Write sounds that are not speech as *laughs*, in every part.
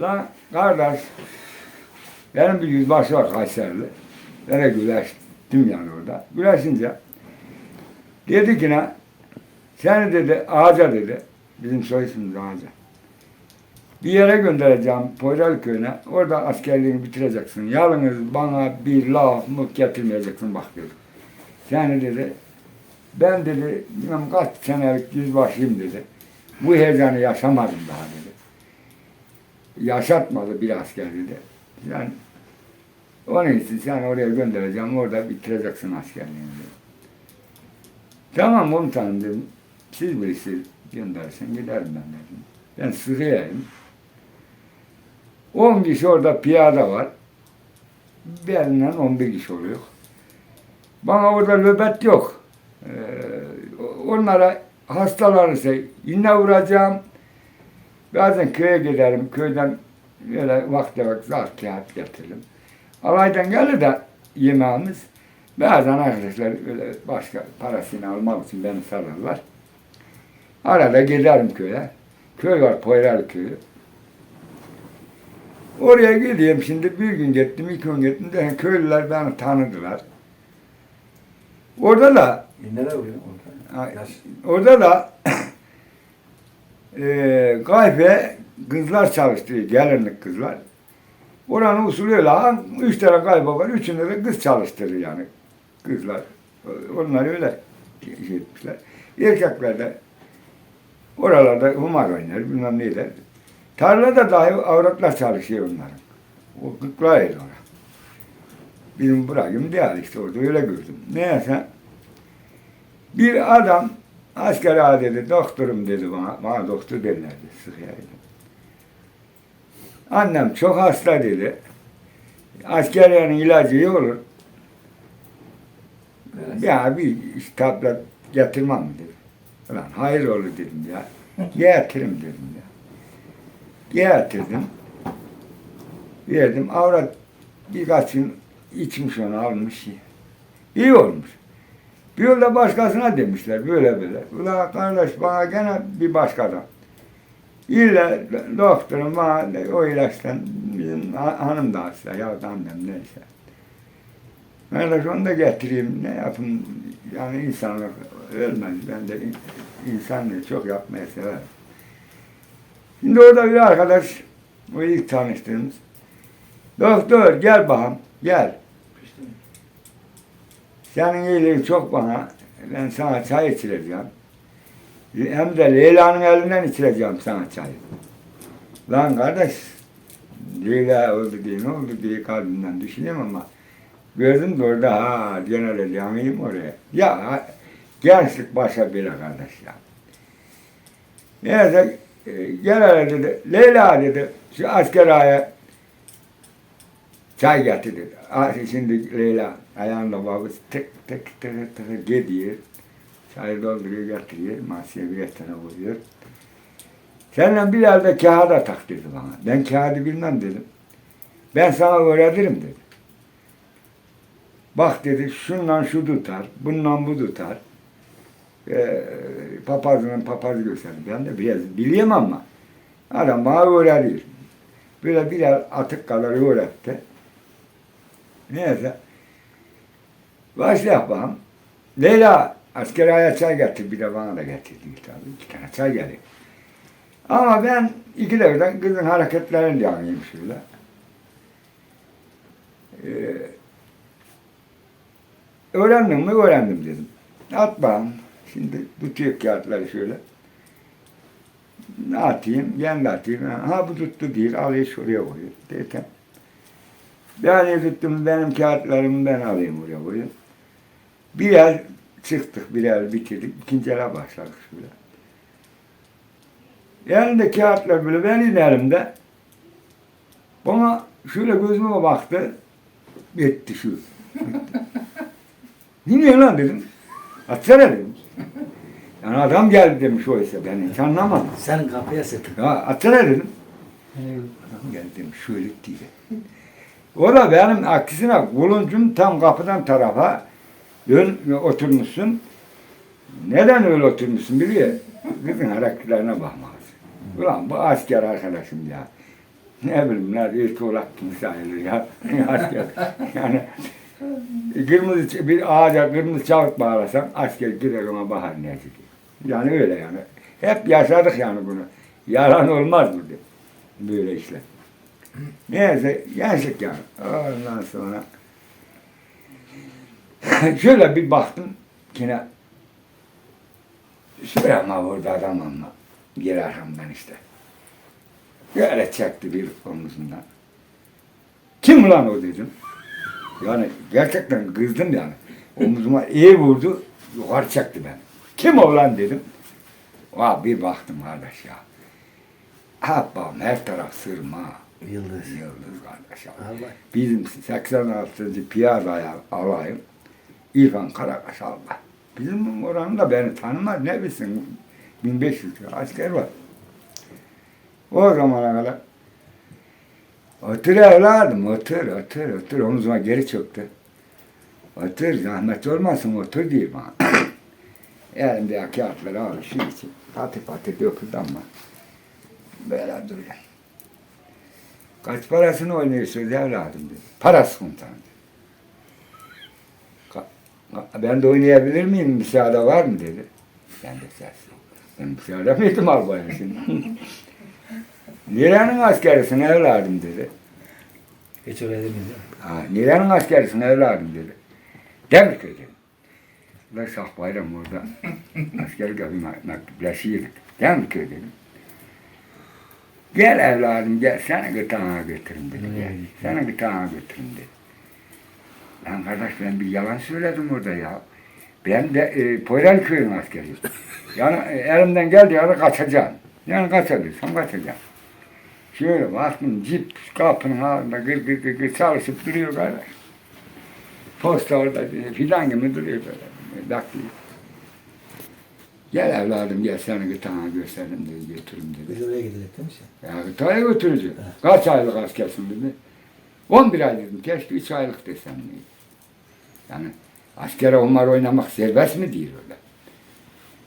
Lan kardeş, benim bir yüzbaşı var Kayserili. Ben de güleştim yani orada. Güleşince dedi ki ne? Seni dedi ağaca dedi. Bizim soy ismimiz ağaca. Bir yere göndereceğim Poyral köyüne. Orada askerliğini bitireceksin. Yalnız bana bir laf mı getirmeyeceksin bak dedi. Seni dedi ben dedi bilmem kaç senelik yüzbaşıyım dedi. Bu heyecanı yaşamadım daha dedi. Yaşatmadı bir asker dedi. Yani onun için sen oraya göndereceğim, orada bitireceksin askerliğini. Tamam komutanım dedim. Siz birisi göndersin giderim ben dedim. Ben Suriye'yim. 10 kişi orada piyade var. Benimle 11 kişi oluyor. Bana orada nöbet yok. Ee, onlara hastalanırsa yine vuracağım. Bazen köye giderim. Köyden böyle vakti vakti zart kağıt getiririm. Alaydan gelir de yemeğimiz. Bazen arkadaşlar öyle başka parasını almak için beni sararlar. Arada giderim köye. Köy var Poyral köyü. Oraya gideyim şimdi bir gün gittim, iki gün gittim. De, köylüler beni tanıdılar. Orada da E neler oluyor orada? Orada da e, gayfe kızlar çalıştırıyor, gelinlik kızlar. Oranın usulü öyle. ha, Üç tane gayfe var, üçünde de kız çalıştırıyor yani kızlar. Onlar öyle şey etmişler. Erkekler de oralarda humar oynar, bilmem neyler. Tarlada dahi avratlar çalışıyor onların. O kıklar orada. Bizim bırakım değil işte orada öyle gördüm. Neyse. Bir adam asker ağa dedi, doktorum dedi bana. Bana doktor derlerdi sıhhiyaydı. Annem çok hasta dedi. Askeriyenin ilacı iyi olur. Ya bir tablet getirmem dedi. Ulan hayır olur dedim ya. Getiririm dedim ya. Getirdim. Verdim. Avrat birkaç gün içmiş onu almış. İyi olmuş. Bir yolda başkasına demişler böyle böyle. Ula kardeş bana gene bir başkadan. İlle doktorum bana de- o ilaçtan bizim ha- hanım da hasta ya da annem neyse. Kardeş onu da getireyim ne yapayım yani insanlık ölmez. Ben de in- insanlığı çok yapmayı severim. Şimdi orada bir arkadaş o ilk tanıştığımız. Doktor gel bakalım gel. Senin iyiliğin çok bana. Ben sana çay içireceğim. Hem de Leyla'nın elinden içireceğim sana çay. Lan kardeş, Leyla oldu diye ne oldu diye kalbimden düşünüyorum ama gördüm de orada ha gene yanayım oraya. Ya gençlik başa bile kardeş ya. Neyse e, gel hele dedi. Leyla dedi şu asker çay getir dedi. Ah, Şimdi Leyla ayağında babası tık tık tık tık gidiyor. Çayı dolduruyor getiriyor. Masaya bir tane vuruyor. Seninle bir yerde kağıda tak dedi bana. Ben kağıdı bilmem dedim. Ben sana öğretirim dedi. Bak dedi şundan şu tutar, bundan bu tutar. Ee, papazının papazı gösterdi. Ben de biraz biliyorum ama adam bana öğretiyor. Böyle birer atık kadar öğretti. Neyse. Başla yapalım. Leyla asker aya çay getir. Bir de bana da getirdi tabii. İki tane çay geldi. Ama ben iki devirden kızın hareketlerini yanayım şöyle. Ee, öğrendim mi? Öğrendim dedim. At bakalım. Şimdi tutuyor kağıtları şöyle. Ne atayım? Yen de atayım. Ha bu tuttu değil. Alıyor şuraya koyuyor. Derken ben tuttum benim kağıtlarımı ben alayım oraya koyuyorum. Bir yer çıktık, bir yer bitirdik. İkinci yere başladık şöyle. Elinde kağıtlar böyle benim elimde. Bana şöyle gözüme baktı. Bitti şu. *laughs* Niye lan dedim. Atsana dedim. Yani adam geldi demiş oysa ben hiç anlamadım. Sen kapıya sıkın. Ya atsana dedim. Adam geldi demiş şöyle diye. O da benim aksine kuluncum tam kapıdan tarafa ön oturmuşsun. Neden öyle oturmuşsun biliyor? Kızın hareketlerine bakmaz. Ulan bu asker arkadaşım ya. ne bileyim ne ilk olarak sayılır ya. *laughs* asker. Yani kırmızı bir ağaca kırmızı çavuk bağlasan asker gider ona bahar ne çıkıyor. Yani öyle yani. Hep yaşadık yani bunu. Yalan olmaz burada. Böyle işler. Neyse yaşık yani. Ondan sonra *laughs* şöyle bir baktım yine ama burada adam ama geri arkamdan işte. Böyle çekti bir omuzundan. Kim ulan o dedim. Yani gerçekten kızdım yani. Omuzuma iyi vurdu, yukarı çekti beni. Kim o lan dedim. Vah bir baktım kardeş ya. Habbam her taraf sırma. Yıldız. Yıldız kardeş ya. Allah. Bizim 86. piyada alayım. İrfan Karakaş Allah. Bizim oranın da beni tanımaz ne bilsin. 1500 asker var. O zamana kadar Otur evladım, otur, otur, otur. Omuzuma geri çöktü. Otur, zahmet olmasın, otur diye bana. *coughs* Elimde kağıtları alır, şu için. Patı patı döküldü ama. Böyle duruyor. Kaç parasını oynuyorsunuz evladım dedi. Parası komutanım Ben de oynayabilir miyim? Müsaade var mı dedi. Ben de ses yok. Ben müsaade miydim albaya şimdi? *laughs* Nerenin askerisin evladım dedi. Hiç öyle demedim. Ha, nerenin askerisin evladım dedi. Demirköy dedim. Ulan Şah Bayram orada *laughs* askerlik yapayım mektuplaşıyorduk. Demirköy dedim. Gel evladım gel seni gırtlağına götürün dedi. Gel. Seni gırtlağına götürün dedi. Lan kardeş ben bir yalan söyledim orada ya. Ben de e, Poyral köyün askeriyim. Yani e, elimden geldiği yere kaçacağım. Yani kaçabilirsem kaçacağım. Şöyle baktım cip kapının ağzında gır gır gır gır çalışıp duruyor kardeş. Posta orada e, fidan gibi duruyor böyle. Bekliyor. Gel evladım gel seni gırtlağına gösterdim dedi götürün dedi. Biz oraya gidecek değil mi sen? Ya gırtlağa götürücü. Kaç aylık askersin dedi. 11 ay dedim. Keşke 3 aylık desem neydi. Yani askere onlar oynamak serbest mi değil öyle.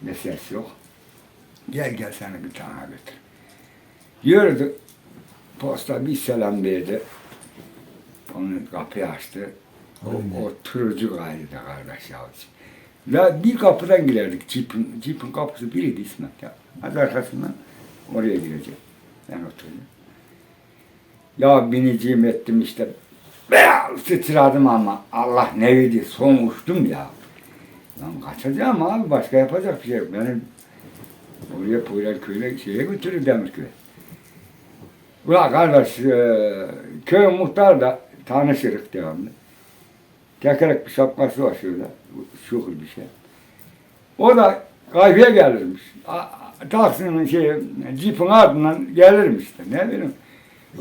Meselesi yok. Gel gel seni gırtlağına götür. Yürüdü. Posta bir selam verdi. Onun kapıyı açtı. O, o turucu gayrı da kardeş ya. Ya bir kapıdan girerdik. Cipin, cipin kapısı biriydi İsmet ya. Az arkasından oraya girecek. Ben oturdum. Ya biniciğim ettim işte. Beyaz sıçradım ama Allah ne verdi son uçtum ya. Lan kaçacağım abi başka yapacak bir şey yok. Benim oraya Poyral köyüne şeye götürür Demirköy. Ulan kardeş e, köy muhtar da tanışırız devamlı. Tekerek bir şapkası var şöyle. Şukur bir şey. O da kayfiye gelirmiş. Taksinin şey, cipin ardından gelirmiş işte. Ne bileyim.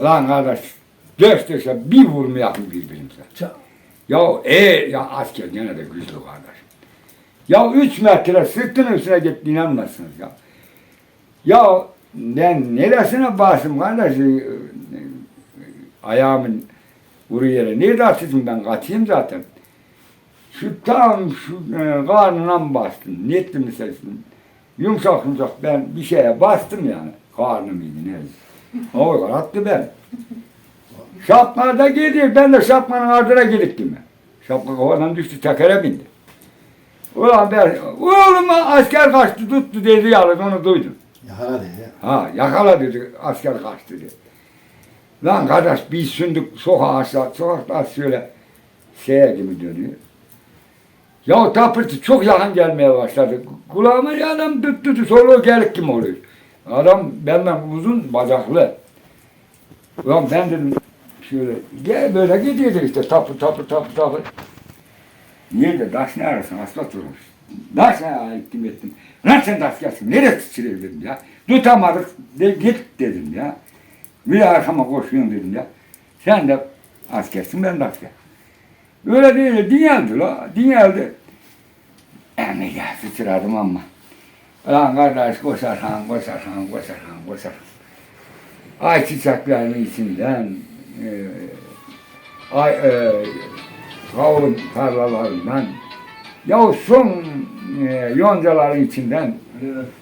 Lan kardeş, döş döşe bir vurmayak mı birbirimize? Ya e ya asker gene de güçlü kardeş. Ya üç metre sırtının üstüne git inanmazsınız ya. Ya ben neresine basım kardeş e, e, ayağımın vuru yere. Nerede atayım ben kaçayım zaten. Şu tam şu e, karnına bastım. Ne ettim sesim. Yumuşak yumuşak ben bir şeye bastım yani. Karnım mıydı neydi. O attı ben. Şapka da gidiyor. Ben de şapkanın ardına gittim. Şapka kovadan düştü tekere bindi. Ulan ben oğluma asker kaçtı tuttu dedi yalnız onu duydum. yakala dedi. Ha yakala dedi asker kaçtı dedi. Lan kardeş bir sündük sokağa sokakta şöyle şeye gibi dönüyor. Ya tapırtı çok yakın gelmeye başladı. Kulağıma ya adam tuttu soluğu gelik kim oluyor. Adam benden uzun bacaklı. Ulan ben dedim şöyle gel böyle gidiyordu işte tapı tapı tapı tapı. Nerede taş ne arasın asfalt durmuş. Taş ne ayıktım ettim. Lan sen taş gelsin nereye sıçrıyor dedim ya. Tutamadık de, git dedim ya. Bir arkama koşuyorsun dedim ya. Sen de askersin ben de asker. Öyle değil, dineldi la, dineldi. Emi gel sıçradım ama. Lan kardeş koşarsan, koşarsan, koşarsan, koşarsan. Ay çiçeklerinin içinden, ay e, kavun tarlalarından, ya son e, yoncaların içinden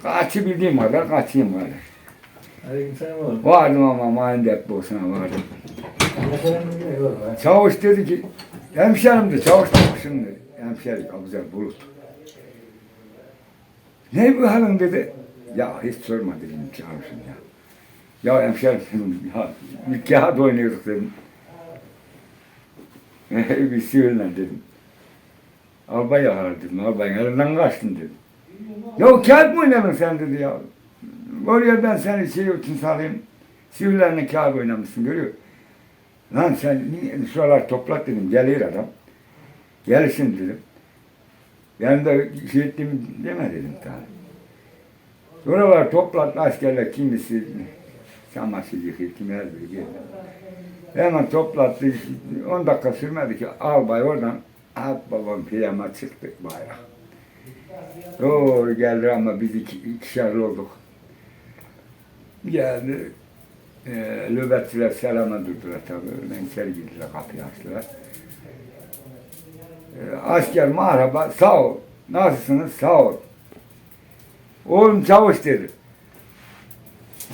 kaçabildiğim kadar kaçayım oğlum. Vardım ama Mahindep Bosna vardım. Çavuş dedi ki, hemşerim de çavuş demişim dedi. Hemşerim Abuzer Bulut. Ne bu halin dedi. Ya hiç sorma dedim çavuşum ya. Ya hemşerim dedim, ya bir kağıt oynuyorduk dedim. *laughs* bir siville dedim. Albay yakalar dedim, albayın elinden kaçtın dedim. Ya kağıt mı oynadın sen dedi ya. Oraya ben seni şey için salayım. Sivillerine kağıt oynamışsın görüyor? Lan sen niye şuralar toplat dedim. Gelir adam. Gelsin dedim. Ben de şey ettim deme dedim tabi. Şuralar toplat askerler kimisi çamaşır kimi her geldi. Hemen toplattı. 10 dakika sürmedi ki albay oradan at babam piyama çıktı bayrak. Doğru geldi ama biz iki, ikişer olduk. Geldi. E, nöbetçiler selama durdular tabii. Ben içeri girdiler, kapıyı açtılar. E, asker merhaba, sağ ol. Nasılsınız? Sağ ol. Oğlum çavuş dedi.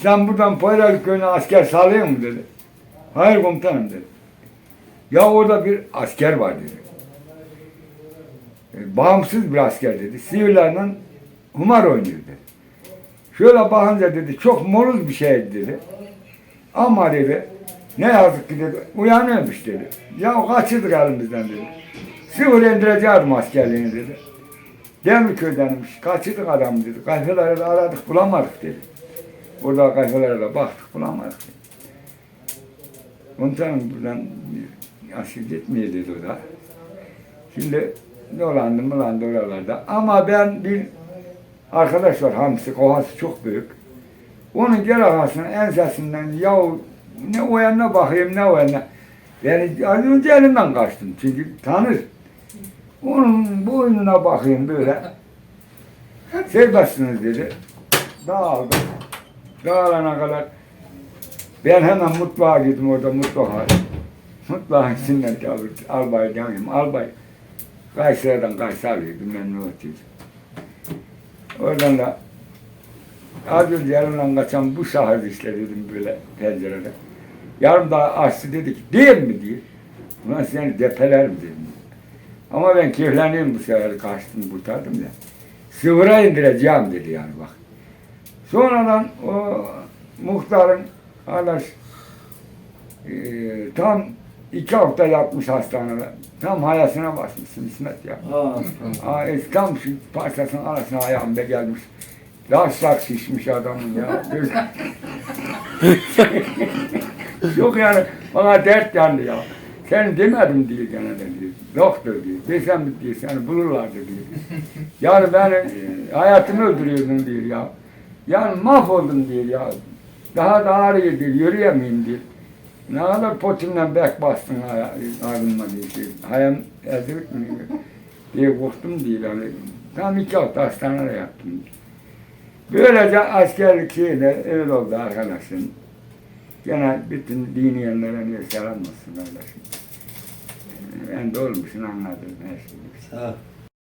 Sen buradan Poyralı köyüne asker salıyor mu dedi. Hayır komutanım dedi. Ya orada bir asker var dedi. E, bağımsız bir asker dedi. Sivillerle humar oynuyor dedi. Şöyle bakınca dedi çok moruz bir şey dedi. Ama dedi ne yazık ki dedi uyanıyormuş dedi. Ya kaçırdık elimizden dedi. Sıfır indireceğim askerliğini dedi. Demirköy'denmiş. Kaçırdık adamı dedi. Kahvelere de aradık bulamadık dedi. Orada kahvelere de baktık bulamadık. Komutanım buradan asker gitmiyor dedi o da. Şimdi dolandım dolandı oralarda. Ama ben bir arkadaş var Hamsi, kovası çok büyük. Onun gel arkasının ensesinden yahu ne o yanına bakayım ne o. Yani az önce elimden kaçtım çünkü tanır. Onun boynuna bakayım böyle. Serbestsiniz dedi. Dağıldım. Dağılana kadar ben hemen mutfağa gittim orada mutfağa. Mutfağın içinden kalır. Albay demeyeyim. Albay Kayseri'den Kayseri'ydi. Ben ne otuyordum. Oradan da az önce yanımdan kaçan bu şahıs işte dedim böyle pencerede. Yarım daha açtı dedi ki değil mi diye. Ulan seni depelerim dedim. Ama ben keyifleneyim bu sefer kaçtım kurtardım ya. Sıvıra indireceğim dedi yani bak. Sonradan o muhtarın arkadaş e, tam iki hafta yatmış hastanede. Tam hayasına basmışsın İsmet ya. Aa, e, tam şu parçasının arasına ayağımda gelmiş. Lassak şişmiş adamın ya. *laughs* Yok yani bana dert yandı ya. Sen demedim diye gene de diyor. Doktor diyor. Desem diyor seni bulurlardı diyor. Yani ben e, hayatımı öldürüyordun diyor ya. Yani mahvoldum diyor ya. Daha da ağrıyor diyor. Yürüyemeyeyim diyor. Ne kadar potimden bek bastın ağrıma diyor. Hayam ezilip mi diye korktum diyor. Yani. Tam iki hafta hastanede yattım. Böylece askerlik şeyde öyle oldu arkadaşım. Gene bütün diniyenlere niye selam olsun kardeşim. Ben de olmuşsun anladım her şeyi. sağ ol.